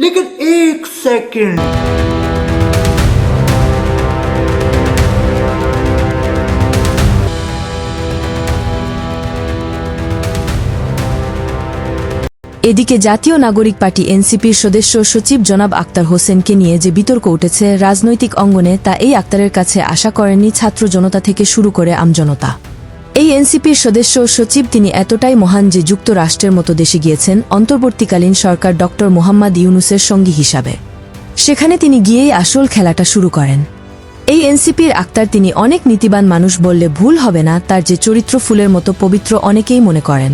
लेकिन एक सेकंड এদিকে জাতীয় নাগরিক পার্টি এনসিপির সদস্য সচিব জনাব আক্তার হোসেনকে নিয়ে যে বিতর্ক উঠেছে রাজনৈতিক অঙ্গনে তা এই আক্তারের কাছে আশা করেননি ছাত্র জনতা থেকে শুরু করে আমজনতা এই এনসিপির সদস্য সচিব তিনি এতটাই মহান যে যুক্তরাষ্ট্রের মতো দেশে গিয়েছেন অন্তর্বর্তীকালীন সরকার ড. মোহাম্মদ ইউনুসের সঙ্গী হিসাবে। সেখানে তিনি গিয়েই আসল খেলাটা শুরু করেন। এই এনসিপির আক্তার তিনি অনেক নীতিবান মানুষ বললে ভুল হবে না তার যে চরিত্র ফুলের মতো পবিত্র অনেকেই মনে করেন।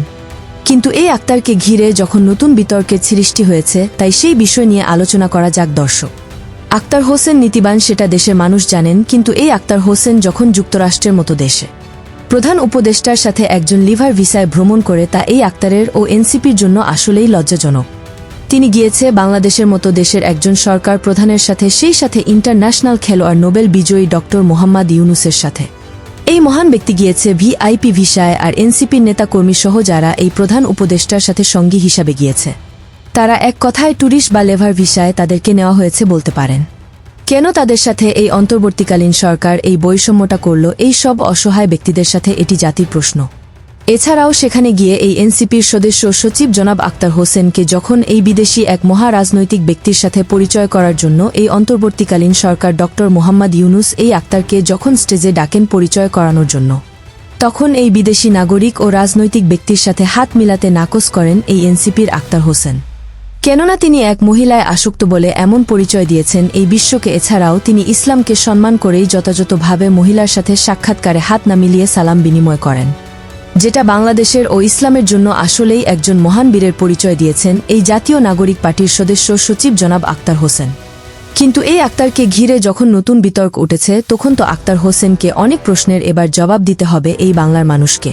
কিন্তু এই আক্তারকে ঘিরে যখন নতুন বিতর্কের সৃষ্টি হয়েছে, তাই সেই বিষয় নিয়ে আলোচনা করা যাক দর্শক। আক্তার হোসেন নীতিবান সেটা দেশের মানুষ জানেন, কিন্তু এই আক্তার হোসেন যখন যুক্তরাষ্ট্রের মতো দেশে। প্রধান উপদেষ্টার সাথে একজন লিভার ভিসায় ভ্রমণ করে তা এই আক্তারের ও এনসিপির জন্য আসলেই লজ্জাজনক। তিনি গিয়েছে বাংলাদেশের মতো দেশের একজন সরকার প্রধানের সাথে, সেই সাথে ইন্টারন্যাশনাল খেলোয়াড় নোবেল বিজয়ী ডক্টর মোহাম্মদ ইউনুসের সাথে। এই মহান ব্যক্তি গিয়েছে ভিআইপি ভিসায় আর এনসিপির নেতাকর্মী সহ যারা এই প্রধান উপদেষ্টার সাথে সঙ্গী হিসাবে গিয়েছে। তারা এক কথায় ট্যুরিস্ট বা লেভার ভিসায় তাদেরকে নেওয়া হয়েছে বলতে পারেন। কেন তাদের সাথে এই অন্তর্বর্তীকালীন সরকার এই বৈষম্যটা করল? এই সব অসহায় ব্যক্তিদের সাথে এটি জাতির প্রশ্ন। এছাড়াও সেখানে গিয়ে এই এনসিপির সদস্য সচিব জনাব আক্তার হোসেনকে যখন এই বিদেশি এক মহারাজনৈতিক ব্যক্তির সাথে পরিচয় করার জন্য এই অন্তর্বর্তীকালীন সরকার ড মোহাম্মদ ইউনুস এই আক্তারকে যখন স্টেজে ডাকেন পরিচয় করানোর জন্য, তখন এই বিদেশি নাগরিক ও রাজনৈতিক ব্যক্তির সাথে হাত মিলাতে নাকচ করেন এই এনসিপির আক্তার হোসেন। কেননা তিনি এক মহিলায় আসক্ত বলে এমন পরিচয় দিয়েছেন, এই বিশ্বকে এছাড়াও তিনি ইসলামকে সম্মান করেই যথাযথভাবে মহিলার সাথে সাক্ষাৎকারে হাত না মিলিয়ে সালাম বিনিময় করেন। যেটা বাংলাদেশের ও ইসলামের জন্য আসলেই একজন মহান বীরের পরিচয় দিয়েছেন, এই জাতীয় নাগরিক পার্টির সদস্য সচিব জনাব আক্তার হোসেন। কিন্তু এই আক্তারকে ঘিরে যখন নতুন বিতর্ক উঠেছে, তখন তো আক্তার হোসেনকে অনেক প্রশ্নের এবার জবাব দিতে হবে এই বাংলার মানুষকে।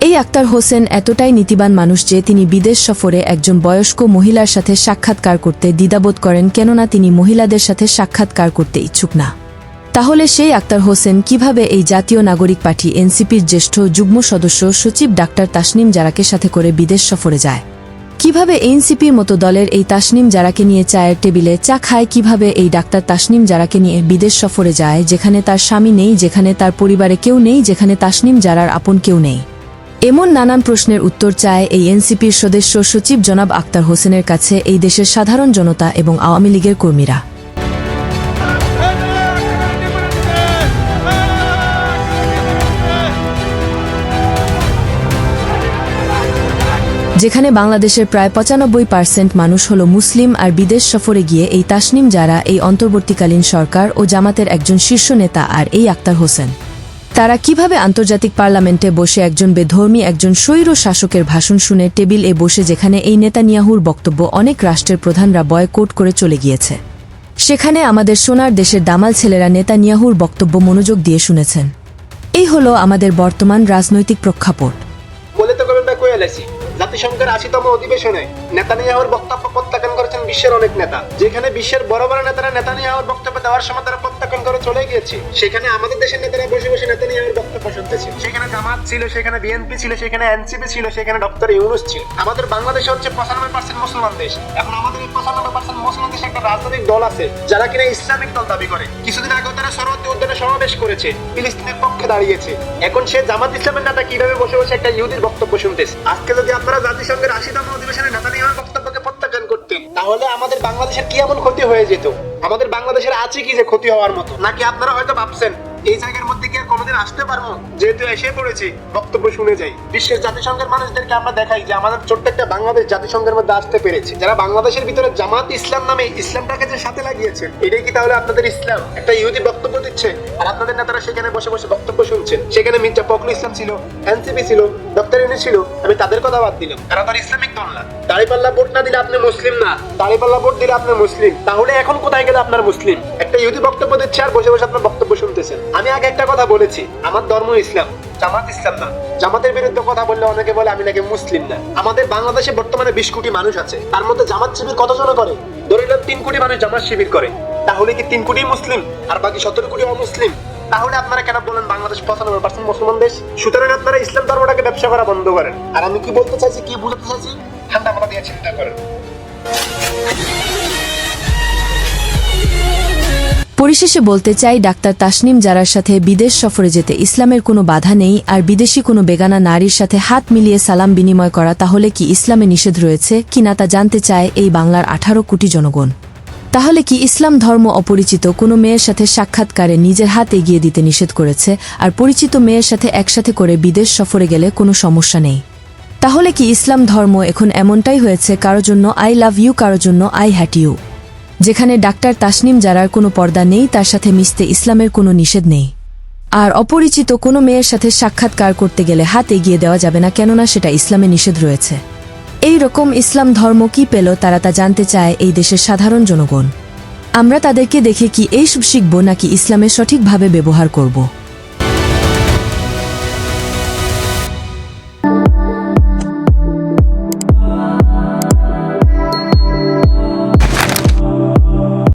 এই আক্তার হোসেন এতটাই নীতিবান মানুষ যে তিনি বিদেশ সফরে একজন বয়স্ক মহিলার সাথে সাক্ষাৎকার করতে দ্বিধাবোধ করেন কেননা তিনি মহিলাদের সাথে সাক্ষাৎকার করতে ইচ্ছুক না। তাহলে সেই আক্তার হোসেন কীভাবে এই জাতীয় নাগরিক পার্টি এনসিপির জ্যেষ্ঠ যুগ্ম সদস্য সচিব ডাক্তার তাসনিম জারাকে সাথে করে বিদেশ সফরে যায়? কীভাবে এনসিপির মতো দলের এই তাসনিম জারাকে নিয়ে চায়ের টেবিলে চা খায়? কীভাবে এই ডাক্তার তাসনিম জারাকে নিয়ে বিদেশ সফরে যায়? যেখানে তার স্বামী নেই, যেখানে তার পরিবারে কেউ নেই, যেখানে তাসনিম জারার আপন কেউ নেই। এমন নানান প্রশ্নের উত্তর চায় এই এনসিপির সদস্য সচিব জনাব আক্তার হোসেনের কাছে এই দেশের সাধারণ জনতা এবং আওয়ামী লীগের কর্মীরা। যেখানে বাংলাদেশের প্রায় পঁচানব্বই পার্সেন্ট মানুষ হল মুসলিম আর বিদেশ সফরে গিয়ে এই তাসনিম যারা এই অন্তর্বর্তীকালীন সরকার ও জামাতের একজন শীর্ষ নেতা আর এই আক্তার হোসেন। কীভাবে আন্তর্জাতিক পার্লামেন্টে বসে একজন বেধর্মী, একজন স্বৈর শাসকের ভাষণ শুনে টেবিল এ বসে যেখানে এই নেতানিয়াহুর বক্তব্য অনেক রাষ্ট্রের প্রধানরা বয়কোট করে চলে গিয়েছে। সেখানে আমাদের সোনার দেশের দামাল ছেলেরা নেতানিয়াহুর বক্তব্য মনোযোগ দিয়ে শুনেছেন। এই হলো আমাদের বর্তমান রাজনৈতিক প্রেক্ষাপট। জাতিসংঘের আশিতম অধিবেশনে নেতানিয়াহুর বক্তব্য প্রত্যাখ্যান বিশ্বের অনেক নেতা, যেখানে বিশ্বের বড় বড় নেতারা নেতানিয়াহুর বক্তব্য দেওয়ার সময় তারা প্রত্যাখ্যান করে চলে গিয়েছে। সেখানে আমাদের দেশের নেতারা বসে বসে নেতানিয়াহুর বক্তব্য শুনতেছে। সেখানে জামাত ছিল, সেখানে বিএনপি ছিল, সেখানে এনসিপি ছিল, সেখানে ডক্টর ইউনুস ছিল। আমাদের বাংলাদেশে হচ্ছে পঁচানব্বই পার্সেন্ট মুসলমান দেশ। এখন আমাদের এই পঁচানব্বই পার্সেন্ট মুসলমান দেশে একটা রাজনৈতিক দল আছে, যারা কিনা ইসলামিক দল দাবি করে। কিছুদিন আগেও তারা সরহদ্দি উদ্যানে সমাবেশ করেছে, ফিলিস্তিনের পক্ষে দাঁড়িয়েছে। এখন সে জামাত ইসলামের নেতা কীভাবে বসে বসে একটা ইহুদির বক্তব্য শুনতেছে? আজকে যদি আপনারা জাতিসংঘের আশিতম অধিবেশনে নেতানিয়াহুর বক্তব্যকে প্রত্যাখ্যান করতেন তাহলে আমাদের বাংলাদেশের কি এমন ক্ষতি হয়ে যেত? আমাদের বাংলাদেশের আছে কি যে ক্ষতি হওয়ার মতো? নাকি আপনারা হয়তো ভাবছেন, এই জায়গার মধ্যে কোনোদিন আসতে পারব? যেহেতু এসে পড়েছি, বক্তব্য শুনে যাই। বিশ্বের জাতিসংঘের মানুষদেরকে আমরা দেখাই যে আমাদের ছোট্ট একটা বাংলাদেশ জাতিসংঘের মধ্যে আসতে পেরেছে। যারা বাংলাদেশের ভিতরে জামাত ইসলাম নামে ইসলামটাকে যে সাথে লাগিয়েছেন, এটাই কি তাহলে আপনাদের ইসলাম? একটা ইহুদি বক্তব্য দিচ্ছে, আর আপনাদের নেতারা সেখানে বসে বসে বক্তব্য শুনছেন। সেখানে মির্জা ফখরুল ইসলাম ছিল, এনসিপি ছিল, ডক্টর ইউনি ছিল, আমি তাদের কথা বাদ দিলাম। তারা তো আর ইসলামিক দল না। দাড়িপাল্লা ভোট না দিলে আপনি মুসলিম না। দাড়িপাল্লা ভোট দিলে আপনি মুসলিম। তাহলে এখন কোথায় গেলে আপনার মুসলিম? একটা ইহুদি বক্তব্য দিচ্ছে আর বসে বসে আপনার বক্তব্য শুনতেছেন। আমি আগে একটা কথা বলেছি, আমার ধর্ম ইসলাম, জামাত ইসলাম না। জামাতের বিরুদ্ধে কথা বললে অনেকে বলে আমি নাকি মুসলিম না। আমাদের বাংলাদেশে বর্তমানে বিশ কোটি মানুষ আছে, তার মধ্যে জামাত শিবির কতজন করে? ধরে নিলাম তিন কোটি মানুষ জামাত শিবির করে। তাহলে কি তিন কোটি মুসলিম আর বাকি সতেরো কোটি অমুসলিম? তাহলে আপনারা কেন বলেন বাংলাদেশ পঁচানব্বই পার্সেন্ট মুসলমান দেশ? সুতরাং আপনারা ইসলাম ধর্মটাকে ব্যবসা করা বন্ধ করেন। আর আমি কি বলতে চাইছি, কি বুঝাতে চাইছি? ঠান্ডা মাথা দিয়ে চিন্তা করেন। পরিশেষে বলতে চাই ডাক্তার তাসনিম জারার সাথে বিদেশ সফরে যেতে ইসলামের কোনো বাধা নেই, আর বিদেশি কোনো বেগানা নারীর সাথে হাত মিলিয়ে সালাম বিনিময় করা তাহলে কি ইসলামে নিষেধ রয়েছে কিনা তা জানতে চায় এই বাংলার আঠারো কোটি জনগণ। তাহলে কি ইসলাম ধর্ম অপরিচিত কোনো মেয়ের সাথে সাক্ষাৎকারে নিজের হাত এগিয়ে দিতে নিষেধ করেছে, আর পরিচিত মেয়ের সাথে একসাথে করে বিদেশ সফরে গেলে কোনো সমস্যা নেই? তাহলে কি ইসলাম ধর্ম এখন এমনটাই হয়েছে কারও জন্য আই লাভ ইউ কারও জন্য আই হ্যাট ইউ? যেখানে ডাক্তার তাসনিম যারার কোনো পর্দা নেই, তার সাথে মিশতে ইসলামের কোনো নিষেধ নেই। আর অপরিচিত কোনো মেয়ের সাথে সাক্ষাৎকার করতে গেলে হাত এগিয়ে দেওয়া যাবে না, কেননা সেটা ইসলামে নিষেধ রয়েছে। এই রকম ইসলাম ধর্ম কি পেল, তারা তা জানতে চায় এই দেশের সাধারণ জনগণ। আমরা তাদেরকে দেখে কি এইসব শিখব নাকি ইসলামের সঠিকভাবে ব্যবহার করব।